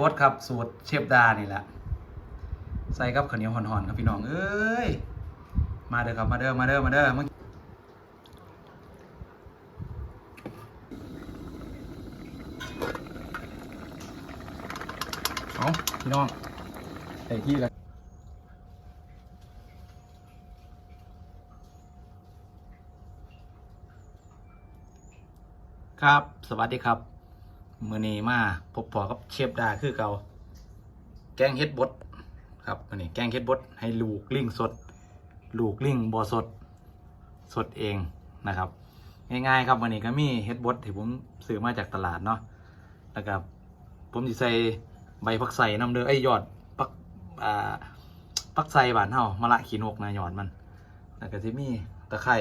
บดครับสูตรเชฟดานี่แหละใส่กับข้าวเหนียวห่อนๆครับพี่น้องเอ้ยมาเด้อครับมาเด้อมาเด้อมาเด้อมาเอาพี่น้องใส่ที่แล้วครับ สวัสดีครับ มือนี้มาพบพอกับเชฟดาคือเกาแกงเฮ็ดบดครับมือนี้แกงเฮ็ดบดให้ลูกลิงสด ลูกลิงบ่สด สดเองนะครับ ง่ายๆครับวันนี้ก็มีเฮ็ดบดที่ผมซื้อมาจากตลาดเนาะแล้วก็ผมจะใส่ใบผักใส่น้ำเด้อไอ้ยอดผักอ่าผักใส่บานเฮามะละขีนกนะยอดมันแล้วก็จะมีตะไคร้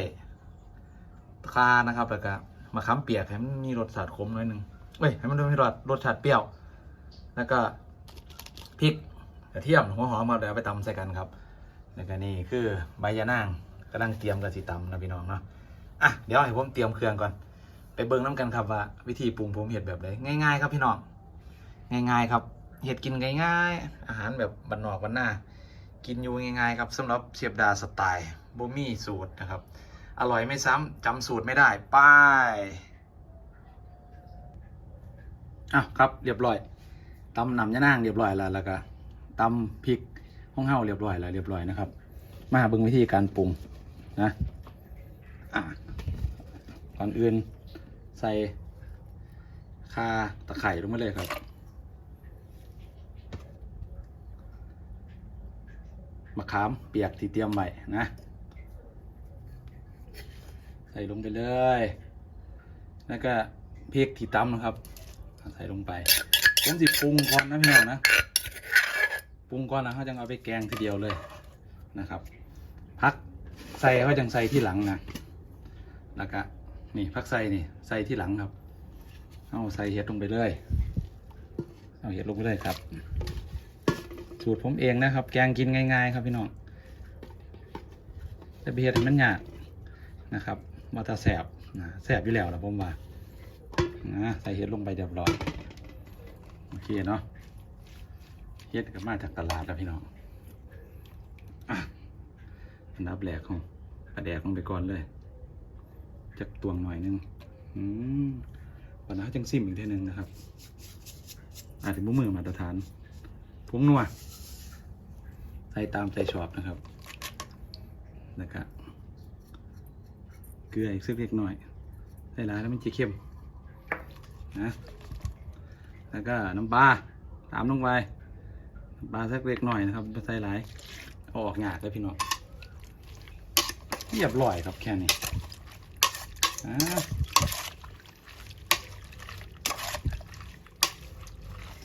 ตะคานะครับแล้วก็มะขามเปียกให้มันมีรสชาติขมหน่อยนึง เอ้ยให้มันมีรสรสชาติเปรี้ยว แล้วก็พริกกระเทียมหัวหอมมาเดี๋ยวไปตำใส่กันครับแล้วก็นี่คือใบยะนางกำลังเตรียมกระสีตำนะพี่น้องเนาะอะเดี๋ยวให้ผมเตรียมเครื่องก่อน ไปเบิ่งน้ำกันครับว่าวิธีปรุงผมเห็ดแบบไหนง่าย ๆ ครับพี่น้องง่าย ๆ ครับเห็ดกินง่ายๆ อาหารแบบบันนอกบันหน้า กินอยู่ง่ายๆครับสำหรับเชียบดาสไตล์โบมี่สูตรนะครับ อร่อยไม่ซ้ำจำสูตรไม่ได้ ป้าย อะครับเรียบร้อยตำหนำยะนางเรียบร้อยแล้วแล้วก็ตำพริกห้องเฮาเรียบร้อยแล้วเรียบร้อยนะครับ มาเบิ่งวิธีการปรุงนะอะก่อนอื่นใส่คาตะไคร่ลงมาเลยครับมะขามเปียกที่เตรียมไว้นะ ใส่ลงไปเลย แล้วก็พริกที่ตำนะครับ ใส่ลงไปผมสิปรุงก่อนนะพี่น้องนะปรุงก่อนนะเขาจะเอาไปแกงทีเดียวเลยนะครับพักใส่เขาจังใส่ที่หลังนะแล้วก็นี่พักใส่นี่ใส่ที่หลังครับเอาใส่เห็ดลงไปเลยเอาเห็ดลงไปเลยครับ สูตรผมเองนะครับ แกงกินง่ายๆ ครับพี่น้องแต่เบียดมันยากนะครับมาตาแสบนะแสบอยู่แล้วนะผมว่า นะใส่เห็ดลงไปเรียบร้อยโอเคเนาะเห็ดก็มาจากตลาดแล้วพี่น้องอันดับแรกของปลาแดกลงไปก่อนเลยจักตวงหน่อยนึงอืมวันนั้นจังซิมอีกทีหนึ่งนะครับ อาจจะมือมือมาตรฐานผงนัวใส่ตามใจชอบนะครับแล้วก็เกลืออีกสักเล็กหน่อยใส่หลายแล้วมันจะเข้ม นะแล้วก็น้ำปลาตามลงไปน้ำปลาสักเล็กหน่อยนะครับไม่ใส่หลายออกงากเลยพี่น้องเรียบร้อยครับแค่นี้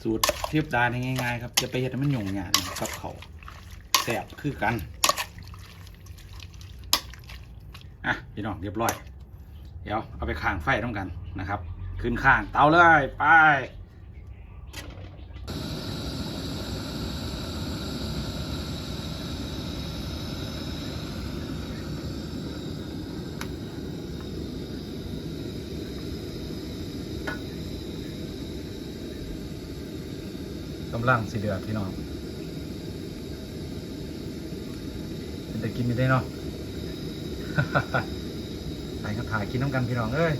สูตรเทียบดานง่ายๆครับจะไปเห็ดมันหยุ่งยากกับเขาแสบคือกันอะพี่น้องเรียบร้อย เดี๋ยวเอาไปข้างไฟต้องกันนะครับ ขึ้นข้างเตาเลยไปกำลังสีเดือดพี่น้องเป็นแต่กินไม่ได้เนาะ ไปก็ถ่ายกินน้ำกันพี่น้องเอ้ย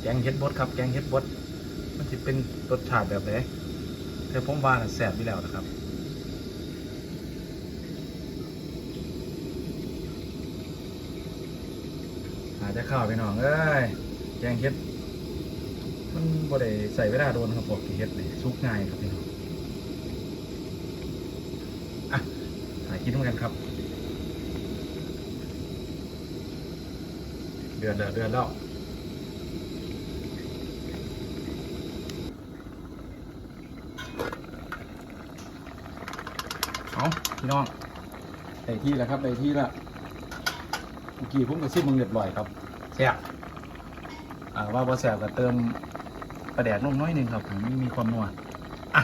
แกงเฮ็ดบดครับ แกงเฮ็ดบดมันจะเป็นรสชาติแบบไหนแต่ผมว่านะแซ่บอยู่แล้วนะครับอาจจะข้าวพี่น้องเอ้ยแกงเฮ็ด มันบ่ได้ใส่เวลาโดนครับบอกกี่เฮ็ดนี่ซุกง่ายครับพี่น้องอะถ่ากินด้วยกันครับ เดือนเดือนแล้วเอา พี่น้องไอ้ที่แล้วครับไอ้ที่ละเมื่อกี้ผมก็ซิมมึงเรียบร้อยครับแซ่บอ่าว่าพอแซ่บก็เติมกระแดดลงน้อยหนึงครับมันมีความนัวอะ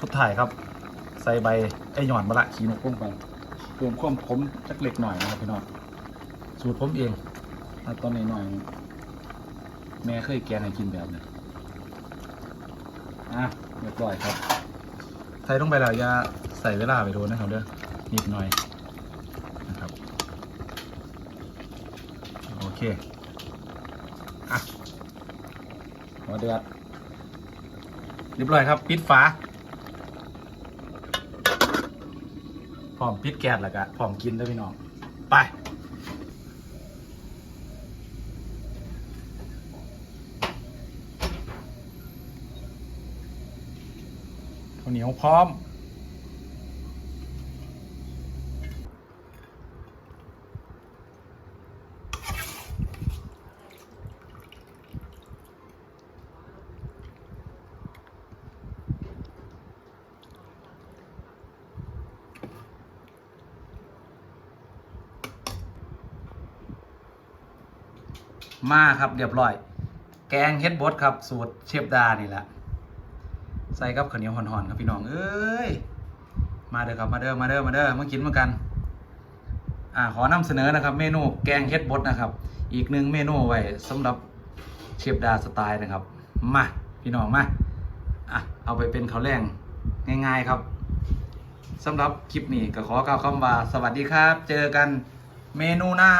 สุดท้ายครับ ใส่ใบไอ้หย่อนมะละขีนกลงไปเพิ่มความขมจักเล็กหน่อยนะครับพี่น้องสูตรผมเองอะตอนหน่อยๆแม่เคยแกงให้กินแบบนี้อะอะเรียบร้อยครับใส่ลงไปแล้วอย่าใส่เวลาไปโดนนะครับเด้อนิดหน่อยนะครับโอเคอะหัวเดือดเรียบร้อยครับ ปิดฝาพร้อมปิดแก๊สแล้วก็พร้อมกินแล้วพี่น้อง ไปข้าวเหนียวพร้อม มาครับเรียบร้อย แกงเฮ็ดบดครับ สูตรเชฟดานี่แหละใส่กับข้าวเหนียวห่อนๆครับพี่น้องเอ้ยมาเด้อครับมาเด้อมาเด้อมาเด้อมากินมากันอ่าขอนำเสนอนะครับ เมนูแกงเฮ็ดบดนะครับ อีกหนึ่งเมนูไว้สำหรับเชฟดาสไตล์นะครับมาพี่น้องมาอะเอาไปเป็นข้าวแรงง่าย ๆครับสำหรับคลิปนี้ก็ขอกล่าวคำว่าสวัสดีครับ เจอกันเมนูหน้า